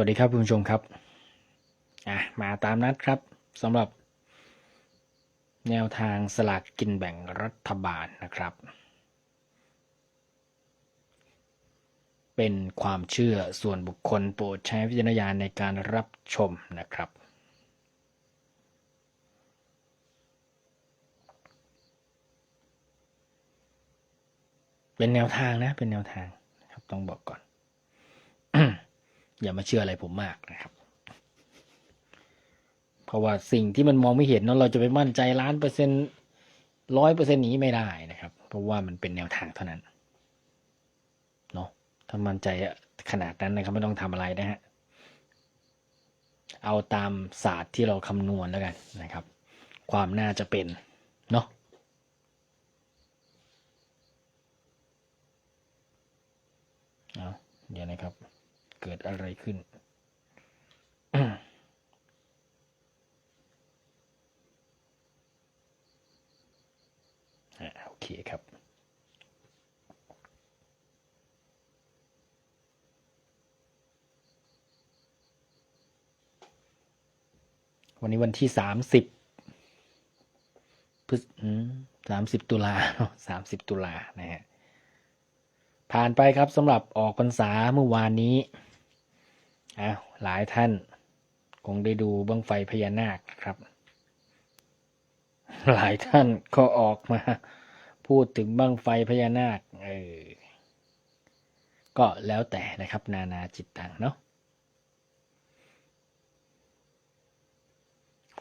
วัสดีครับคุณผู้ชมครับอะมาตามนัดครับสำหรับแนวทางสลากกินแบ่งรัฐบาลนะครับ เป็นความเชื่อส่วนบุคคลโปรดใช้วิจารณญาณในการรับชมนะครับ เป็นแนวทางนะ เป็นแนวทางนะครับต้องบอกก่อน อย่ามาเชื่ออะไรผมมากนะครับ เพราะว่าสิ่งที่มันมองไม่เห็นเนาะเราจะไปมั่นใจล้านเปอร์เซ็นต์ร้อยเปอร์เซ็นต์นี้ไม่ได้นะครับ เพราะว่ามันเป็นแนวทางเท่านั้นเนาะถ้ามั่นใจขนาดนั้นนะครับไม่ต้องทำอะไรนะฮะเอาตามศาสตร์ที่เราคำนวณแล้วกันนะครับ ความน่าจะเป็นเนาะเดี๋ยวนะครับ เกิดอะไรขึ้น โอเคครับ วันนี้วันที่สามสิบพฤษสามสิบตุลาเนาะสามสิบตุลานะฮะผ่านไปครับสำหรับออกพรรษาเมื่อวานนี้ อ้าวหลายท่าน คงได้ดูบั้งไฟพญานาคครับ หลายท่านก็ออกมา พูดถึงบั้งไฟพญานาคเออก็แล้วแต่นะครับ นานาจิตตังเนาะ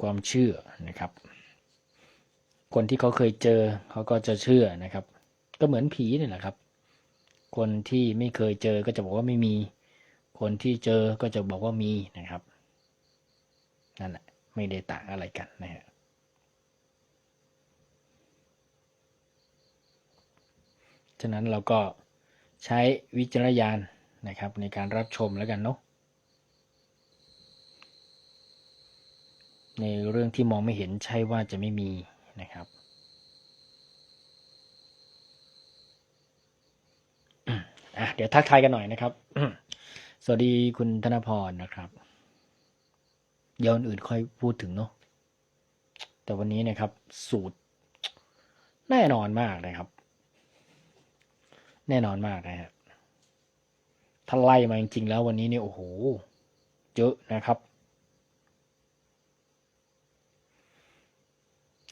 ความเชื่อนะครับ คนที่เขาเคยเจอเขาก็จะเชื่อนะครับ ก็เหมือนผีนี่แหละครับ คนที่ไม่เคยเจอก็จะบอกว่าไม่มี คนที่เจอก็จะบอกว่ามีนะครับ นั่นแหละไม่ได้ต่างอะไรกันนะฮะฉะนั้นเราก็ใช้วิจารณญาณนะครับ ในการรับชมแล้วกันเนาะในเรื่องที่มองไม่เห็นใช่ว่าจะไม่มีนะครับ อะเดี๋ยวทักทายกันหน่อยนะครับ สวัสดีคุณธนพรนะครับ เดี๋ยวอื่นค่อยพูดถึงเนาะแต่วันนี้นะครับ สูตร แน่นอนมากนะครับ แน่นอนมากนะฮะถ้าไล่มาจริงๆแล้ววันนี้เนี่ยโอ้โห เยอะนะครับ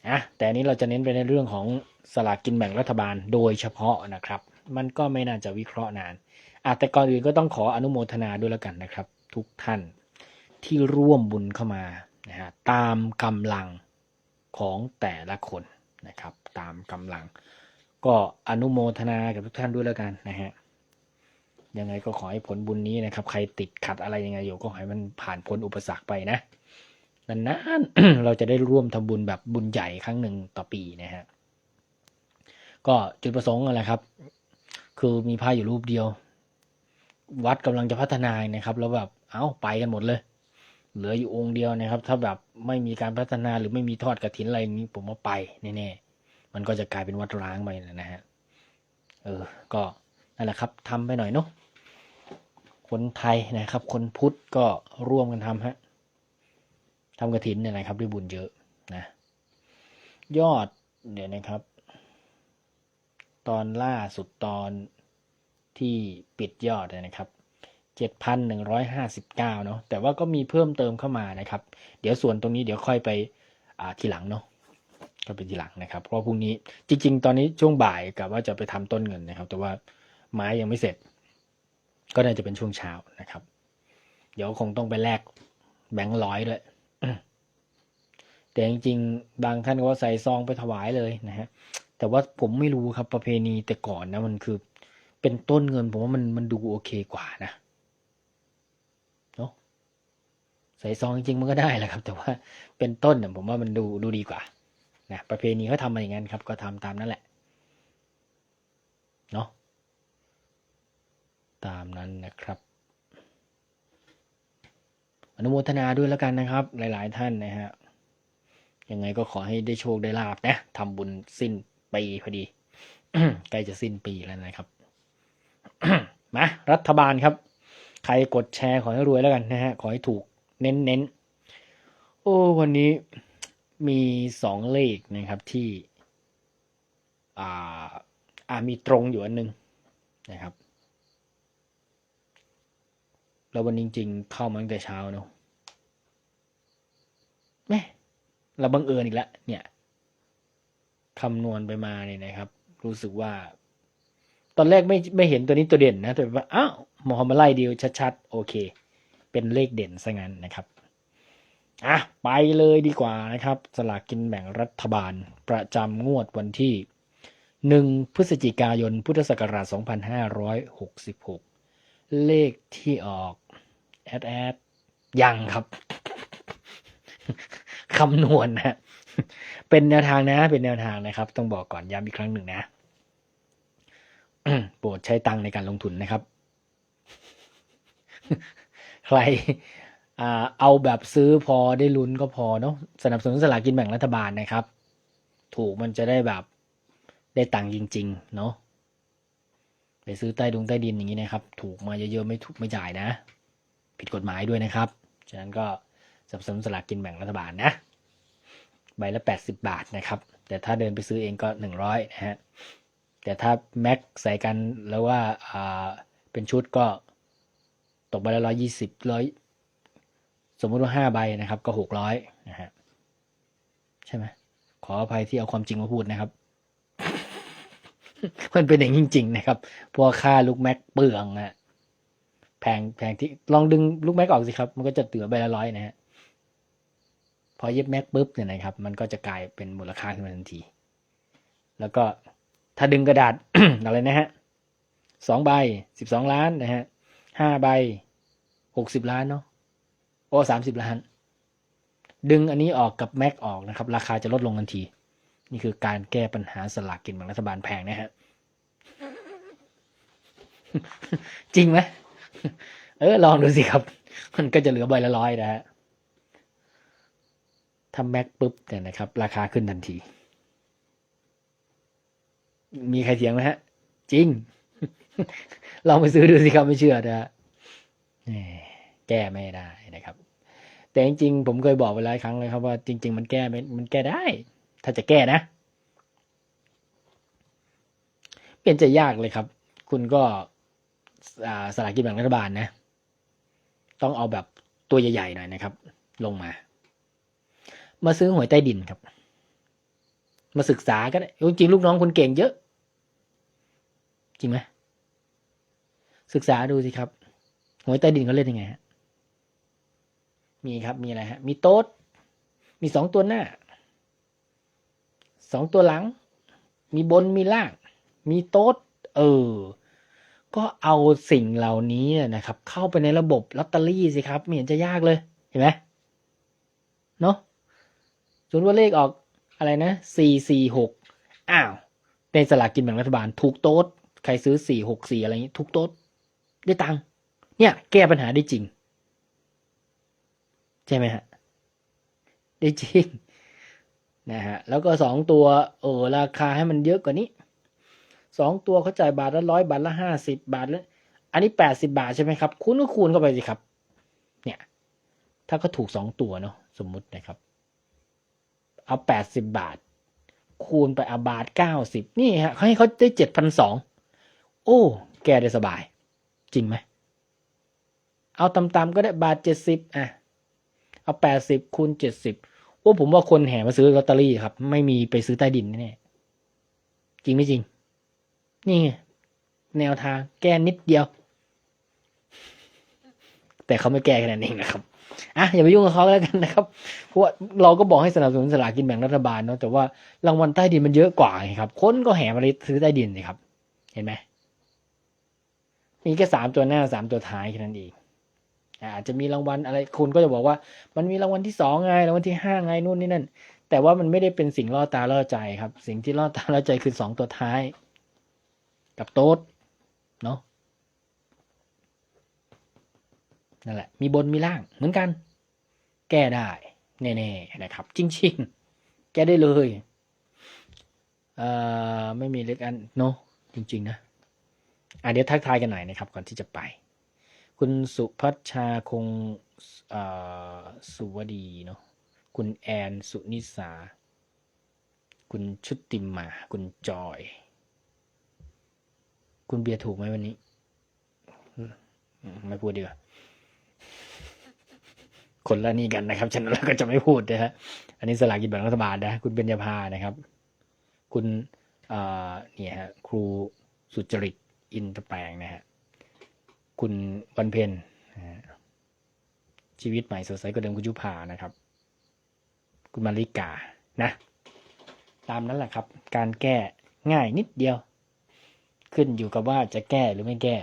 อะแต่นี้เราจะเน้นไปในเรื่องของสลากกินแบ่งรัฐบาลโดยเฉพาะนะครับ มันก็ไม่น่าจะวิเคราะห์นานอะแต่ก่อนอื่นก็ต้องขออนุโมทนาด้วยแล้วกันนะครับ ทุกท่านที่ร่วมบุญเข้ามานะฮะตามกำลังของแต่ละคนนะครับ ตามกำลัง ก็อนุโมทนากับทุกท่านด้วยแล้วกันนะฮะยังไงก็ขอให้ผลบุญนี้นะครับ ใครติดขัดอะไรยังไงอยู่ก็ขอให้มันผ่านพ้นอุปสรรคไปนะนานๆเราจะได้ร่วมทำบุญแบบบุญใหญ่ครั้งหนึ่งต่อปีนะฮะก็จุดประสงค์อะไรครับ คือมีพระอยู่รูปเดียว วัดกำลังจะพัฒนานะครับ แล้วแบบเอ้าไปกันหมดเลย เหลืออยู่องค์เดียวนะครับ ถ้าแบบไม่มีการพัฒนาหรือไม่มีทอดกระถินอะไรนี้ ผมว่าไปแน่ๆมันก็จะกลายเป็นวัดร้างไปนะฮะเออ ก็นั่นแหละครับทำไปหน่อยเนาะคนไทยนะครับ คนพุทธก็ร่วมกันทำฮะทำกระถินเนี่ยนะครับด้วยบุญเยอะนะ ยอดเดี๋ยวนะครับ ตอนล่าสุดตอนที่ปิดยอดนะครับเจ็ดพันหนึ่งร้อยห้าสิบเก้าเนาะแต่ว่าก็มีเพิ่มเติมเข้ามานะครับ เดี๋ยวส่วนตรงนี้เดี๋ยวค่อยไปทีหลังเนาะก็เป็นทีหลังนะครับ เพราะพรุ่งนี้จริง ๆ ตอนนี้ช่วงบ่ายกับว่าจะไปทำต้นเงินนะครับ แต่ว่าไม้ยังไม่เสร็จ ก็น่าจะเป็นช่วงเช้านะครับ เดี๋ยวคงต้องไปแลกแบงค์ร้อยด้วยแต่จริงๆ บางท่านก็ใส่ซองไปถวายเลยนะฮะ แต่ว่าผมไม่รู้ครับประเพณีแต่ก่อนนะมันคือ เป็นต้นเงินผมว่ามันมันดูโอเคกว่านะเนาะใส่ซองจริงๆมันก็ได้แหละครับ แต่ว่าเป็นต้นเนี่ยผมว่ามันดูดูดีกว่านะประเพณีเขาทำมาอย่างนั้นครับ ก็ทำตามนั่นแหละเนาะตามนั้นนะครับ อนุโมทนาด้วยแล้วกันนะครับ หลาย ๆ ท่านนะฮะยังไงก็ขอให้ได้โชคได้ลาบนะทำบุญสิ้น ปีพอดีใกล้จะสิ้นปีแล้วนะครับมารัฐบาลครับ ใครกดแชร์ขอให้รวยแล้วกันนะฮะ ขอให้ถูกเน้นเน้นๆโอ้วันนี้มีสองเลขนะครับที่ อ่าอ่ามีตรงอยู่อันหนึงนะครับ แล้ววันจริง ๆ เข้ามาตั้งแต่เช้าเนอะแม่เราบังเอิญอีกแล้วเนี่ย คำนวณไปมาเนี่ยนะครับ รู้สึกว่า ตอนแรกไม่ไม่เห็นตัวนี้ตัวเด่นนะแต่ว่าอ้าวมอมาไล่ดีชัดๆ โอเค เป็นเลขเด่นซะงั้นนะครับอะไปเลยดีกว่านะครับ สลากกินแบ่งรัฐบาล ประจำงวดวันที่หนึ่งพฤศจิกายน พุทธศักราช 2566 เลขที่ออก แอดแอดยังครับ คำนวณนะ เป็นแนวทางนะ เป็นแนวทางนะครับ ต้องบอกก่อนย้ำอีกครั้งหนึ่งนะโปรดใช้ตังในการลงทุนนะครับ ใครอเอาแบบซื้อพอได้ลุ้นก็พอเนาะสนับสนุนสลากินแบ่งรัฐบาลนะครับ ถูกมันจะได้แบบได้ตังค์จริง ๆ เนาะไปซื้อใต้ดงใต้ดินอย่างนี้นะครับ ถูกมาเยอะๆไม่ถูกไม่จ่ายนะ ผิดกฎหมายด้วยนะครับ ฉะนั้นก็สนับสนุนสลากกินแบ่งรัฐบาลนะ ใบละ 80 บาทนะครับ แต่ถ้าเดินไปซื้อเองก็ 100นะฮะ แต่ถ้าแม็กใส่กันแล้วว่าอ่าเป็นชุดก็ตกใบละร้อยยี่สิบร้อยสมมติว่าห้าใบนะครับ ก็หกร้อยนะฮะใช่ไหมขออภัยที่เอาความจริงมาพูดนะครับ มันเป็นอย่างจริง ๆ นะครับพวกค่าลูกแม็กเปลืองนะแพงแพงที่ลองดึงลูกแม็กออกสิครับ มันก็จะเหลือใบละร้อยนะฮะ อเย็บแม็กปุ๊บเนี่ยนะครับ มันก็จะกลายเป็นมูลค่าขึ้นมาทันที แล้วก็ถ้าดึงกระดาษอะไรนะฮะสองใบสิบสองล้านนะฮะห้าใบหกสิบล้านเนาะโอ้สามสิบล้าน ดึงอันนี้ออกกับแม็กออกนะครับ ราคาจะลดลงทันที นี่คือการแก้ปัญหาสลากกินแบ่งรัฐบาลแพงนะฮะจริงไหมเออลองดูสิครับ มันก็จะเหลือใบละร้อยนะฮะ ถ้าแม็กปุ๊บเนี่ยนะครับ ราคาขึ้นทันที มีใครเถียงไหมฮะ จริงลองไปซื้อดูสิครับไม่เชื่อนะฮะแหมแก้ไม่ได้นะครับ แต่จริงๆผมเคยบอกไปหลายครั้งเลยครับว่าจริง ๆ มันแก้ไม่มันแก้ได้ ถ้าจะแก้นะ เปลี่ยนใจยากเลยครับ คุณก็อ่าสลากกินแบ่งรัฐบาลนะ ต้องเอาแบบตัวใหญ่ๆหน่อยนะครับ ลงมา มาซื้อหวยใต้ดินครับ มาศึกษาก็ได้จริงๆลูกน้องคุณเก่งเยอะ จริงไหมศึกษาดูสิครับหวยใต้ดินเขาเล่นยังไงฮะมีครับมีอะไรฮะ มีโต๊ด มีสองตัวหน้า สองตัวหลัง มีบนมีล่าง มีโต๊ด เออ ก็เอาสิ่งเหล่านี้นะครับ เข้าไปในระบบลอตเตอรี่สิครับไม่เห็นจะยากเลย เห็นไหมเนาะ ส่วนว่าเลขออกอะไรนะสี่สี่หกอ้าวในสลากกินแบ่งรัฐบาลถูกโต๊ดใครซื้อสี่หกสี่อะไรอย่างนี้ถูกโต๊ดได้ตังค์เนี่ยแก้ปัญหาได้จริง ใช่ไหมฮะ ได้จริงนะฮะแล้วก็สองตัวเออราคาให้มันเยอะกว่านี้สองตัวเขาจ่ายบาทละร้อยบาทละห้าสิบบาทแล้วอันนี้แปดสิบาทใช่ไหมครับ คูณก็คูณเข้าไปสิครับ เนี่ย ถ้าก็ถูกสองตัวเนาะสมมุตินะครับ เอาแปดสิบบาท คูณไปเอาบาทเก้าสิบนี่ฮะเขาให้เขาได้เจ็ดพันสองโอ้ แกได้สบาย จริงไหม เอาต่ำๆก็ได้บาทเจ็ดสิบอะ เอาแปดสิบคูณเจ็ดสิบโอ้ผมว่าคนแห่มาซื้อลอตเตอรี่ครับ ไม่มีไปซื้อใต้ดินแน่จริงไม่จริง นี่ไงแนวทางแก้นิดเดียว แต่เขาไม่แก้แค่นั้นเองนะครับ อะอย่าไปยุ่งกับเขาแล้วกันนะครับ เพราะว่าเราก็บอกให้สนับสนุนสลากินแบ่งรัฐบาลเนาะแต่ว่ารางวัลใต้ดินมันเยอะกว่าไงครับ คนก็แห่มาซื้อใต้ดินเลยครับ เห็นไหมมีแค่สามตัวหน้าสามตัวท้ายแค่นั้นเองอาอาจจะมีรางวัลอะไรคุณก็จะบอกว่า มันมีรางวัลที่สองไงรางวัลที่ห้าไงนู่นนี่นั่น แต่ว่ามันไม่ได้เป็นสิ่งล่อตาล่อใจครับ สิ่งที่ล่อตาล่อใจคือสองตัวท้าย กับโต๊ดเนาะ นั่นแหละ มีบนมีล่างเหมือนกัน แก้ได้แน่ๆนะครับ จริง ๆ แก้ได้เลยเอ่อไม่มีเล็กอันเนาะจริง ๆ นะอะเดี๋ยวทักทายกันหน่อยนะครับ ก่อนที่จะไป คุณสุพัชชาคงเอ่อสุวดีเนาะคุณแอนสุนิสา คุณชุติมา คุณจอย คุณเบียร์ถูกไหมวันนี้มไม่พูดดีกว่า คนละนี่กันนะครับ ฉะนั้นเราก็จะไม่พูดนะฮะอันนี้สลากกินแบ่งรัฐบาลนะ คุณเบญญาภานะครับ คุณเนี่ยฮะครูสุจริตอินทแปลงนะฮะคุณวันเพนชีวิตใหม่สดใสกว่าเดิมคุณยุพานะครับ คุณมาริกานะ ตามนั้นแหละครับ การแก้ง่ายนิดเดียว ขึ้นอยู่กับว่าจะแก้หรือไม่แก้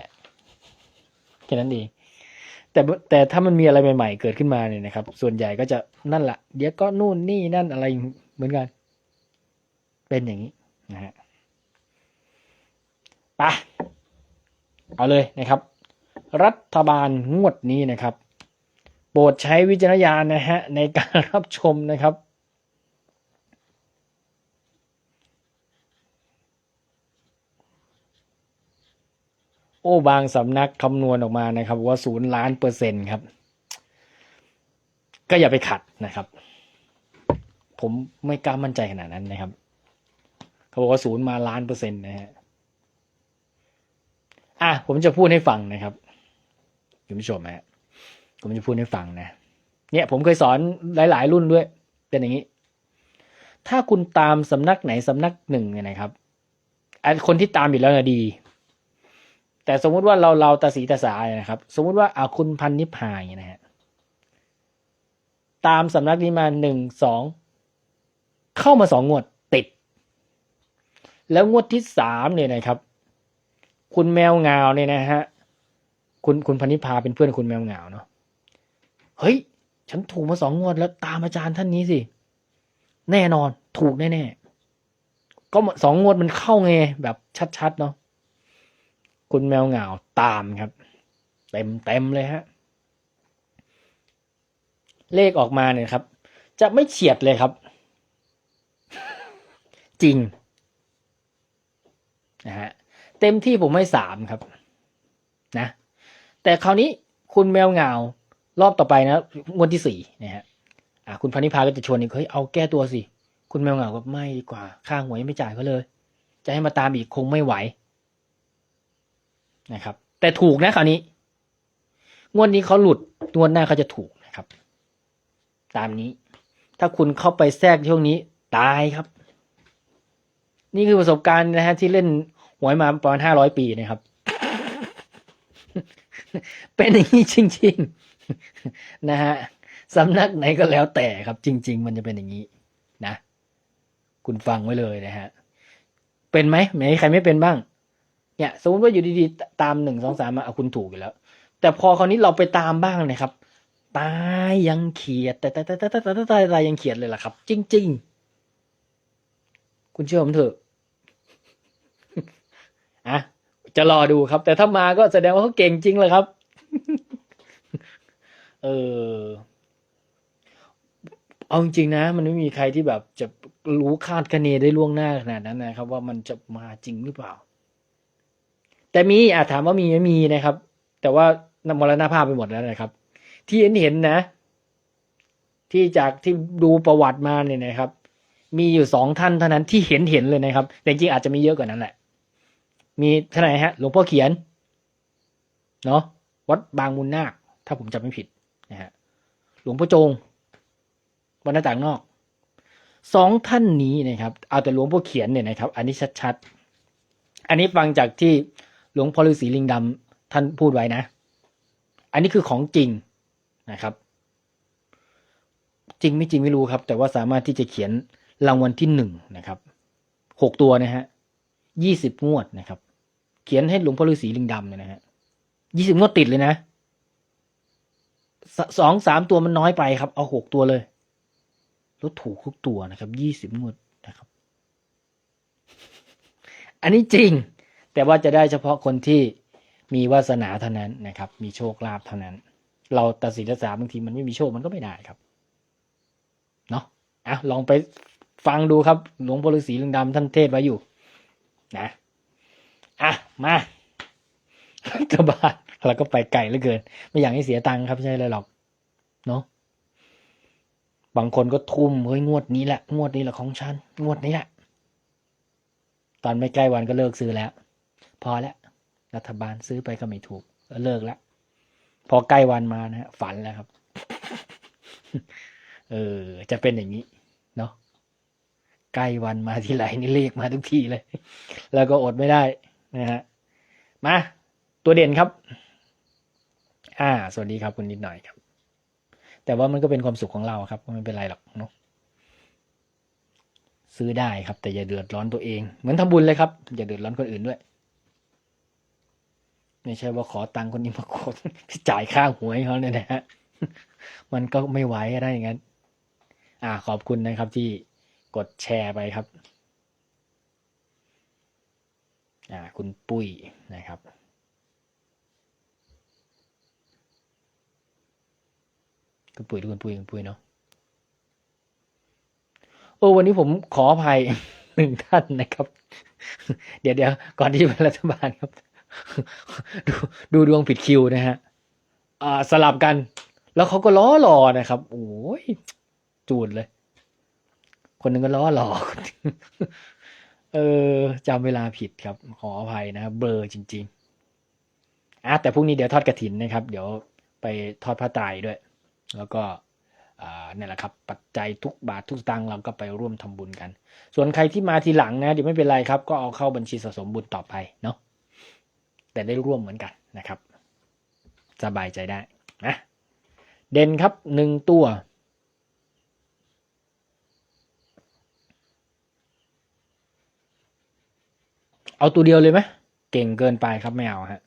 แค่นั้นเอง แต่แต่ถ้ามันมีอะไรใหม่ๆ เกิดขึ้นมาเนี่ยนะครับ ส่วนใหญ่ก็จะนั่นแหละเดี๋ยวก็นู่นนี่นั่นอะไรเหมือนกัน เป็นอย่างนี้นะฮะไปะเอาเลยนะครับ รัฐบาลงวดนี้นะครับ โปรดใช้วิจารณญาณนะฮะในการรับชมนะครับ โอ้บางสำนักคำนวณออกมานะครับ ว่าศูนย์ล้านเปอร์เซ็นต์ครับ ก็อย่าไปขัดนะครับ ผมไม่กล้ามั่นใจขนาดนั้นนะครับ เขาบอกว่าศูนย์มาล้านเปอร์เซ็นต์นะฮะอะผมจะพูดให้ฟังนะครับคุณผู้ชมฮะผมจะพูดให้ฟังนะ เนี่ย ผมเคยสอนหลาย ๆ รุ่นด้วย เป็นอย่างนี้ ถ้าคุณตามสำนักไหนสำนักหนึ่งเนี่ยนะครับไอ้คนที่ตามอยู่แล้วนะดี แต่สมมุติว่าเราเราตาสีตาสายนะครับ สมมุติว่าอาคุณพันนิพพายางนี้นะฮะตามสำนักนี้มาหนึ่งสองเข้ามาสองงวดติด แล้วงวดที่สามเนี่ยนะครับ คุณแมวเงาเนี่ยนะฮะคุณคุณพันนิพาเป็นเพื่อนคุณแมวเงาเนาะเฮ้ย ฉันถูกมาสองงวดแล้วตามอาจารย์ท่านนี้สิ แน่นอน ถูกแน่ๆก็สองงวดมันเข้าไงแบบชัดๆเนาะ คุณแมวเหงาตามครับ เต็มเต็มเลยฮะเลขออกมาเนี่ยครับ จะไม่เฉียดเลยครับ จริงนะฮะเต็มที่ผมให้สามครับ นะ แต่คราวนี้คุณแมวเหงารอบต่อไปนะงวดที่สี่นะฮะอะคุณพานิพาก็จะชวนอีกเฮ้ยเอาแก้ตัวสิ คุณแมวเหงาก็ไม่ดีกว่า ค่าหวยไม่จ่ายเขาเลย จะให้มาตามอีกคงไม่ไหว นะครับ แต่ถูกนะคราวนี้ งวดนี้เขาหลุดงวดหน้าเขาจะถูกนะครับ ตามนี้ ถ้าคุณเข้าไปแทรกช่วงนี้ตายครับ นี่คือประสบการณ์นะฮะที่เล่นหวยมาประมาณห้าร้อยปีนะครับ เป็นอย่างนี้จริง ๆ นะฮะสำนักไหนก็แล้วแต่ครับ จริง ๆ มันจะเป็นอย่างนี้ นะ คุณฟังไว้เลยนะฮะ เป็นไหมไหนใครไม่เป็นบ้าง เนี่ยสมมติว่าอยู่ดีๆตามหนึ่งสองสามมาเอาคุณถูกอยู่แล้ว แต่พอคราวนี้เราไปตามบ้างนะครับตายยังเขียดแต่แต่แต่แต่แต่แต่ตายตายยังเขียดเลยล่ะครับ จริง ๆ คุณเชื่อผมเถอะอะจะรอดูครับ แต่ถ้ามาก็แสดงว่าเขาเก่งจริงเลยครับ เออเอาจริงนะมันไม่มีใครที่แบบจะรู้คาดคะเนได้ล่วงหน้าขนาดนั้นนะครับ ว่ามันจะมาจริงหรือเปล่า แต่มีอาจถามว่ามีไหมมีนะครับ แต่ว่านมรณภาพไปหมดแล้วนะครับ ที่เห็นเห็นนะ ที่จากที่ดูประวัติมาเนี่ยนะครับ มีอยู่สองท่านเท่านั้นที่เห็นเห็นเลยนะครับ แต่จริงๆอาจจะมีเยอะกว่านั้นแหละ มีท่านไหนฮะหลวงพ่อเขียน เนาะวัดบางมูลนาคถ้าผมจำไม่ผิดนะฮะหลวงพ่อจงวัดหน้าต่างนอกสองท่านนี้นะครับ เอาแต่หลวงพ่อเขียนเนี่ยนะครับ อันนี้ชัดๆ อันนี้ฟังจากที่ หลวงพ่อฤาษีลิงดำท่านพูดไว้นะ อันนี้คือของจริงนะครับ จริงไม่จริงไม่รู้ครับ แต่ว่าสามารถที่จะเขียนรางวัลที่หนึ่งนะครับหกตัวนะฮะยี่สิบงวดนะครับ เขียนให้หลวงพ่อฤาษีลิงดำเนี่ยนะฮะยี่สิบงวดติดเลยนะสสองสามตัวมันน้อยไปครับ เอาหกตัวเลยแล้วถูกทุกตัวนะครับยี่สิบงวดนะครับ อันนี้จริง แต่ว่าจะได้เฉพาะคนที่มีวาสนาเท่านั้นนะครับ มีโชคลาภเท่านั้น เราตัดสินตัดสาบางทีมันไม่มีโชคมันก็ไม่ได้ครับเนาะอะลองไปฟังดูครับ หลวงพ่อฤาษีลิงดำท่านเทศไว้อยู่ นะอะมารัฐบาลเราก็ไปไกลเหลือเกิน ไม่อยากให้เสียตังค์ครับใช่เลยหรอกเนาะบางคนก็ทุ่มเฮ้ยงวดนี้แหละ งวดนี้แหละของฉัน งวดนี้แหละ ตอนไม่ใกล้วันก็เลิกซื้อแล้ว พอแล้วรัฐบาลซื้อไปก็ไม่ถูกก็เลิกแล้วพอใกล้วันมานะฮะฝันแล้วครับ เออ จะเป็นอย่างนี้ เนาะใกล้วันมาทีไรนี่เลขมาทุกทีเลย แล้วก็อดไม่ได้นะฮะมาตัวเด่นครับ อ่า สวัสดีครับคุณนิดหน่อยครับ แต่ว่ามันก็เป็นความสุขของเราครับก็ไม่เป็นไรหรอกเนาะซื้อได้ครับ แต่อย่าเดือดร้อนตัวเอง เหมือนทำบุญเลยครับ อย่าเดือดร้อนคนอื่นด้วย ไม่ใช่ว่าขอตังค์คนนี้มาโกดจ่ายค่าหวยเขาเนี่ยนะฮะมันก็ไม่ไหวอะไรอย่างนั้นอ่าขอบคุณนะครับที่กดแชร์ไปครับ อ่า คุณปุ้ยนะครับ คุณปุ้ยดูคุณปุ้ยคุณปุ้ยเนาะโอ้วันนี้ผมขออภัยหนึ่งท่านนะครับ เดี๋ยวเดี๋ยวก่อนที่จะเป็นรัฐบาลครับ ดูดูดวงผิดคิวนะฮะอ่าสลับกัน แล้วเขาก็ล้อหล่อนะครับ โอ้ยจูดเลย คนหนึ่งก็ล้อหล่อนเออจำเวลาผิดครับ ขออภัยนะเบลอร์จริง ๆอะแต่พรุ่งนี้เดี๋ยวทอดกระถินนะครับ เดี๋ยวไปทอดพระไตรด้วย แล้วก็อ่าเนี่ยแหละครับ ปัจจัยทุกบาททุกสตังค์เราก็ไปร่วมทำบุญกัน ส่วนใครที่มาทีหลังนะ เดี๋ยวไม่เป็นไรครับ ก็เอาเข้าบัญชีสะสมบุญต่อไปเนาะ แต่ได้ร่วมเหมือนกันนะครับ สบายใจได้นะเด่นครับหนึ่งตัวเอาตัวเดียวเลยไหมเก่งเกินไปครับไม่เอาฮะ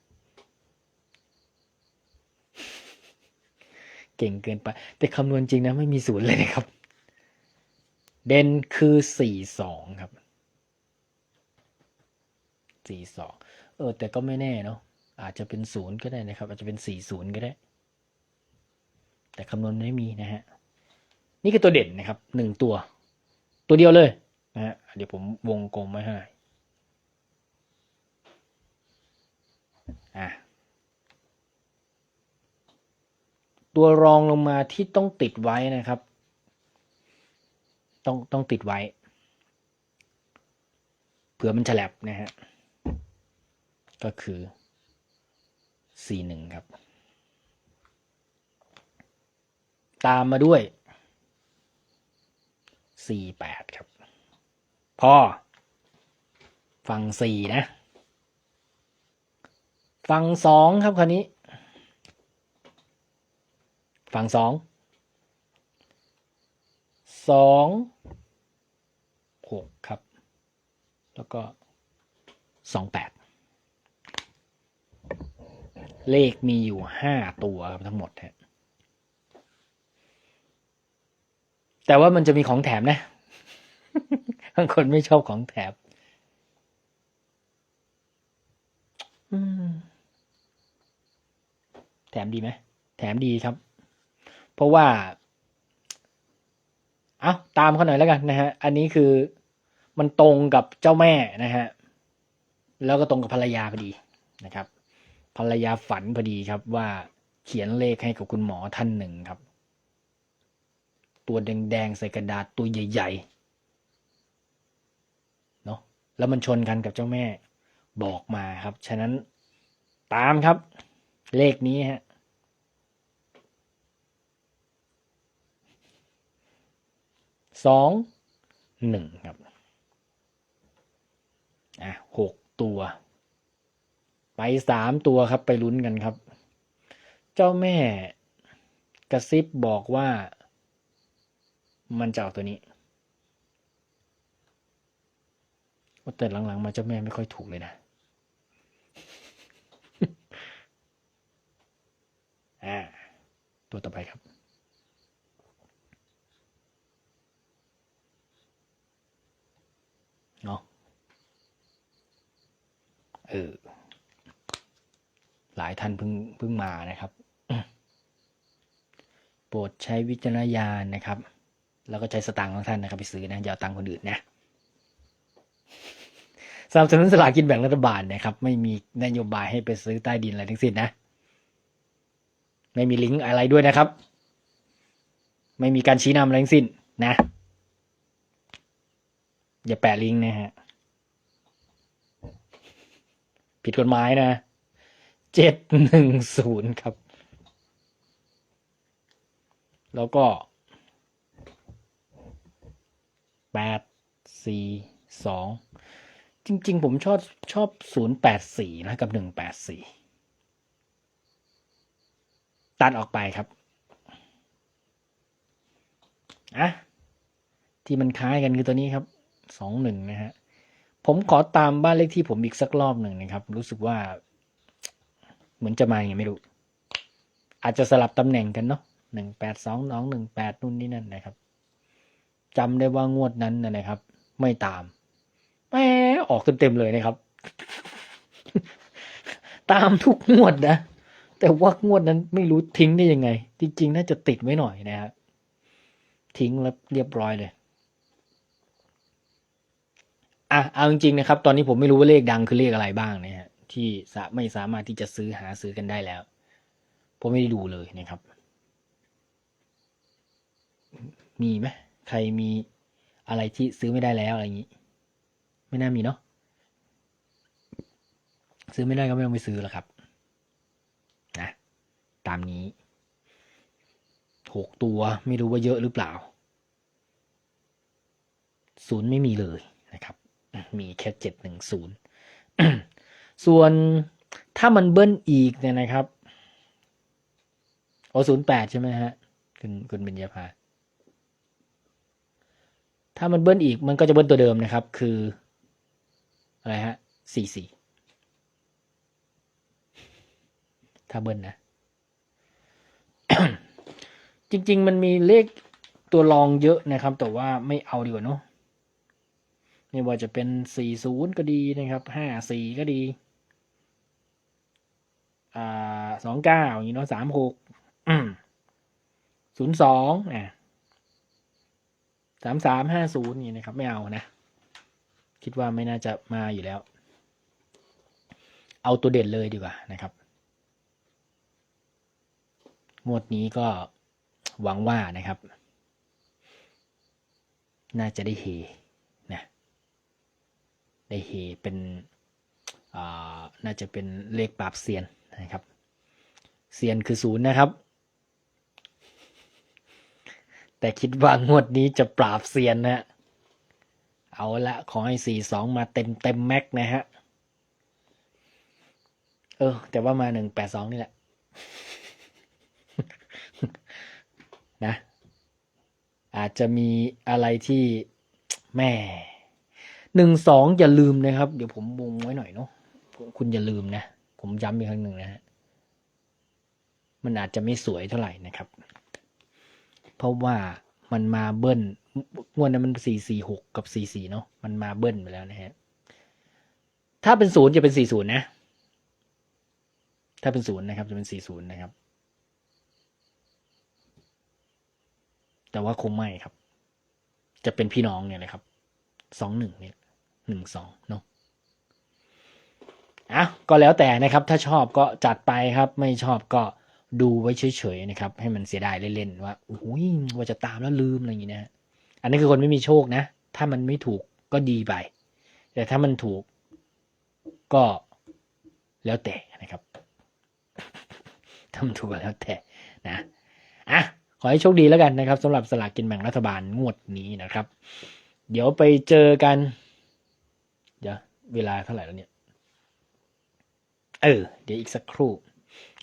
เก่งเกินไป แต่คำนวณจริงนะไม่มีศูนย์เลยนะครับ เด่นคือสี่สองครับสี่สอง ออแต่ก็ไม่แน่เนาะอาจจะเป็นศูนย์ก็ได้นะครับ อาจจะเป็นสี่ศูนย์ก็ได้ แต่คำนวณไม่มีนะฮะนี่คือตัวเด่นนะครับหนึ่งตัว ตัวเดียวเลยนะฮะเดี๋ยวผมวงกลมไว้ให้อะตัวรองลงมาที่ต้องติดไว้นะครับ ต้องต้องติดไว้ เผื่อมันฉลับนะฮะ ก็คือ C1 ครับ ตามมาด้วย C8 ครับ พอ ฟัง C นะฝั่งสองครับคราวนี้ฝั่งสองสองหกครับ แล้วก็สองแปด เลขมีอยู่ห้าตัวครับทั้งหมดฮะแต่ว่ามันจะมีของแถมนะบางคนไม่ชอบของแถมอืมแถมดีไหมแถมดีครับ เพราะว่า เอาตามเขาหน่อยแล้วกันนะฮะ อันนี้คือมันตรงกับเจ้าแม่นะฮะ แล้วก็ตรงกับภรรยาพอดีนะครับ ภรรยาฝันพอดีครับว่าเขียนเลขให้กับคุณหมอท่านหนึ่งครับ ตัวแดงๆใส่กระดาษตัวใหญ่ๆเนาะแล้วมันชนกันกับเจ้าแม่บอกมาครับ ฉะนั้นตามครับ เลขนี้ฮะสองหนึ่งครับอะหกตัว ไปสามตัวครับไปลุ้นกันครับ เจ้าแม่กระซิบบอกว่า มันจะออกตัวนี้ว่าแต่หลังๆ มาเจ้าแม่ไม่ค่อยถูกเลยนะอ่าตัวต่อไปครับเนาะเออ หลายท่านเพิ่งเพิ่งมานะครับ โปรดใช้วิจารณญาณนะครับ แล้วก็ใช้สตางค์ของท่านนะครับ ไปซื้อนะอย่าตังค์คนอื่นนะสนับสนุนสลากกินแบ่งรัฐบาลนะครับ ไม่มีนโยบายให้ไปซื้อใต้ดินอะไรทั้งสิ้นนะ ไม่มีลิงก์อะไรด้วยนะครับ ไม่มีการชี้นำอะไรทั้งสิ้นนะ อย่าแปะลิงก์นะฮะผิดกฎหมายนะ เจ็ดหนึ่งศูนย์ครับ แล้วก็แปดสี่สองจริง ๆ ผมชอบชอบศูนย์แปดสี่นะกับหนึ่งแปดสี่ตัดออกไปครับอะที่มันคล้ายกันคือตัวนี้ครับสองหนึ่งนะฮะผมขอตามบ้านเลขที่ผมอีกสักรอบหนึ่งนะครับ รู้สึกว่า เหมือนจะมาอย่างไงไม่รู้ อาจจะสลับตำแหน่งกันเนาะหนึ่งแปดสองน้องหนึ่งแปดนู่นนี่นั่นนะครับจำได้ว่างวดนั้นนะนะครับ ไม่ตามแหมออกเต็มๆเลยนะครับ ตามทุกงวดนะแต่ว่างวดนั้นไม่รู้ทิ้งได้ยังไง จริง ๆ น่าจะติดไว้หน่อยนะครับทิ้งแล้วเรียบร้อยเลยอะเอาจริงๆนะครับ ตอนนี้ผมไม่รู้ว่าเลขดังคือเลขอะไรบ้างนะฮะ ที่ไม่สามารถที่จะซื้อหาซื้อกันได้แล้ว ผมไม่ได้ดูเลยนะครับ มีไหมใครมีอะไรที่ซื้อไม่ได้แล้วอะไรอย่างนี้ ไม่น่ามีเนาะซื้อไม่ได้ก็ไม่ต้องไปซื้อแล้วครับนะตามนี้หกตัวไม่รู้ว่าเยอะหรือเปล่าศูนย์ไม่มีเลยนะครับ มีแค่เจ็ดหนึ่งศูนย์ ส่วนถ้ามันเบิ้ลอีกเนี่ยนะครับโอศูนย์แปดใช่ไหมฮะคุณคุณเบญญาภาถ้ามันเบิ้ลอีกมันก็จะเบิ้ลตัวเดิมนะครับ คืออะไรฮะสี่สี่ถ้าเบิ้ลนะ จริง ๆ มันมีเลขตัวรองเยอะนะครับ แต่ว่าไม่เอาดีกว่าเนาะไม่ว่าจะเป็นสี่ศูนย์ก็ดีนะครับห้าสี่ก็ดี อ่าสองเก้าอย่างนี้เนาะสามหกศูนย์สองอะสามสามห้าศูนย์นี่นะครับ ไม่เอานะ คิดว่าไม่น่าจะมาอยู่แล้ว เอาตัวเด่นเลยดีกว่านะครับ งวดนี้ก็หวังว่านะครับ น่าจะได้เฮนะ ได้เฮเป็น อ่า น่าจะเป็นเลขปราบเซียน นะครับเซียนคือศูนย์นะครับ แต่คิดว่างวดนี้จะปราบเซียนนะเอาละขอให้สี่สองมาเต็มเต็มแม็กนะฮะเออ แต่ว่ามาหนึ่งแปดสองนี่แหละ นะ อาจจะมีอะไรที่แม่หนึ่งสองอย่าลืมนะครับ เดี๋ยวผมวงไว้หน่อยเนาะคุณอย่าลืมนะ ผมย้ำอีกครั้งหนึ่งนะฮะมันอาจจะไม่สวยเท่าไหร่นะครับ เพราะว่ามันมาเบิ้ลงวดนั้นมันสี่สี่หกกับสี่สี่เนาะมันมาเบิ้ลไปแล้วนะฮะถ้าเป็นศูนย์จะเป็นสี่ศูนย์นะ ถ้าเป็นศูนย์นะครับ จะเป็นสี่ศูนย์นะครับ แต่ว่าคงไม่ครับ จะเป็นพี่น้องเนี่ยเลยครับสองหนึ่งเนี่ยหนึ่งสองเนาะ อะก็แล้วแต่นะครับถ้าชอบก็จัดไปครับ ไม่ชอบก็ดูไว้เฉยๆนะครับ ให้มันเสียดายเล่นๆว่าโอ้ยว่าจะตามแล้วลืมอะไรอย่างนี้นะอันนี้คือคนไม่มีโชคนะ ถ้ามันไม่ถูกก็ดีไป แต่ถ้ามันถูกก็แล้วแต่นะครับทำถูกแล้วแต่นะอะขอให้โชคดีแล้วกันนะครับสำหรับสลากกินแบ่งรัฐบาลงวดนี้นะครับ เดี๋ยวไปเจอกัน เดี๋ยวเวลาเท่าไหร่แล้วเนี่ย เออ เดี๋ยวอีกสักครู่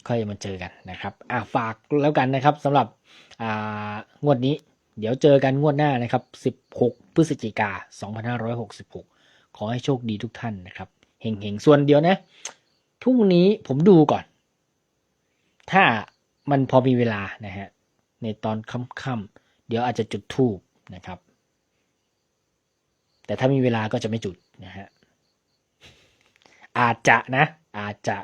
ค่อยมาเจอกันนะครับ อะฝากแล้วกันนะครับสำหรับอ่างวดนี้ เดี๋ยวเจอกันงวดหน้านะครับ 16 พฤศจิกา 2566 ขอให้โชคดีทุกท่านนะครับเฮงๆ ส่วนเดียวนะพรุ่งนี้ผมดูก่อน ถ้ามันพอมีเวลานะฮะ ในตอนค่ำๆเดี๋ยวอาจจะจุดทูบนะครับ แต่ถ้ามีเวลาก็จะไม่จุดนะฮะอาจจะนะ อาจจะ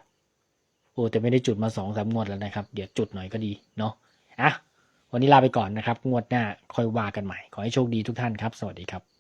โอ้แต่ไม่ได้จุดมาสองสามงวดแล้วนะครับ เดี๋ยวจุดหน่อยก็ดีเนาะอะวันนี้ลาไปก่อนนะครับ งวดหน้าค่อยว่ากันใหม่ ขอให้โชคดีทุกท่านครับ สวัสดีครับ